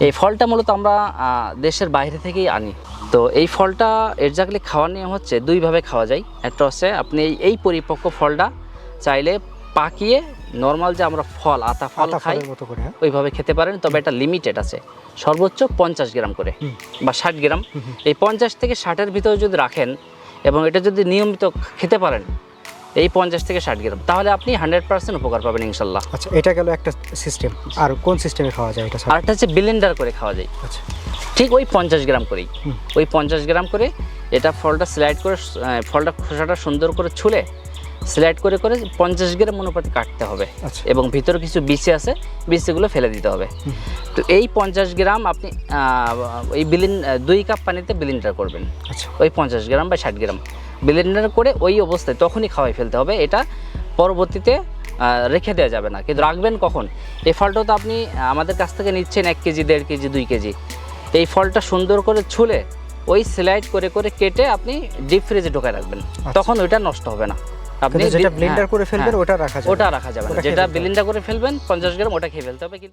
এই ফলটা মূলত আমরা দেশের বাইরে থেকেই আনি। তো এই ফলটা এক্স্যাক্টলি খাওয়ার নিয়ম হচ্ছে দুইভাবে খাওয়া যায়। একটা হচ্ছে আপনি এই- এই পরিপক্ক ফলটা চাইলে পাকিয়ে নর্মাল যে আমরা ফল আতা ফল খাই হ্যাঁ? ওইভাবে খেতে পারেন তবে এটা লিমিটেড আছে। সর্বোচ্চ পঞ্চাশ গ্রাম করে বা ষাট গ্রাম। এই পঞ্চাশ থেকে ষাটের ভিতরে যদি রাখেন এবং এটা যদি নিয়মিত খেতে পারেন এই পঞ্চাশ থেকে ষাট গ্রাম। তাহলে আপনি হান্ড্রেড পার্সেন্ট উপকার পাবেন ইনশাল্লাহ। আচ্ছা এটা গেল একটা সিস্টেম আর কোন সিস্টেমে খাওয়া যায় এটা? আরেকটা হচ্ছে বিলেন্ডার করে খাওয়া যায়। আচ্ছা। ঠিক ওই পঞ্চাশ গ্রাম করেই। ওই পঞ্চাশ গ্রাম করে এটা ফলটা স্লাইড করে ফলটা খোসাটা সুন্দর করে ছুলে স্লাইড করে করে পঞ্চাশ গ্রাম অনুপাতে কাটতে হবে। আচ্ছা। এবং ভিতরে কিছু বিচি আছে বিচিগুলো ফেলে দিতে হবে। তো এই পঞ্চাশ গ্রাম আপনি ওই বিলিন দুই কাপ পানিতে বিলিন্ডার করবেন। আচ্ছা। ওই পঞ্চাশ গ্রাম বা ষাট গ্রাম। বিলিন্ডার করে ওই অবস্থায় তখনই খাওয়াই ফেলতে হবে। এটা পরবর্তীতে রেখে দেওয়া যাবে না। কিন্তু রাখবেন কখন? এই ফলটা তো আপনি আমাদের কাছ থেকে নিচ্ছেন এক কেজি দেড় কেজি দুই কেজি। এই ফলটা সুন্দর করে ছুলে ওই স্লাইড করে করে কেটে আপনি ডিপ ফ্রিজে ঢোকায় রাখবেন। তখন ওইটা নষ্ট হবে না। আপনি যেটা ব্লেন্ডার হ্যাঁ, করে ফেলবেন হ্যাঁ, ওটা রাখা যাবে ওটা রাখা যাবে না। যেটা। বিলিন্ডার করে ফেলবেন পঞ্চাশ গ্রাম ওটা খেয়ে ফেলতে হবে। কিন্তু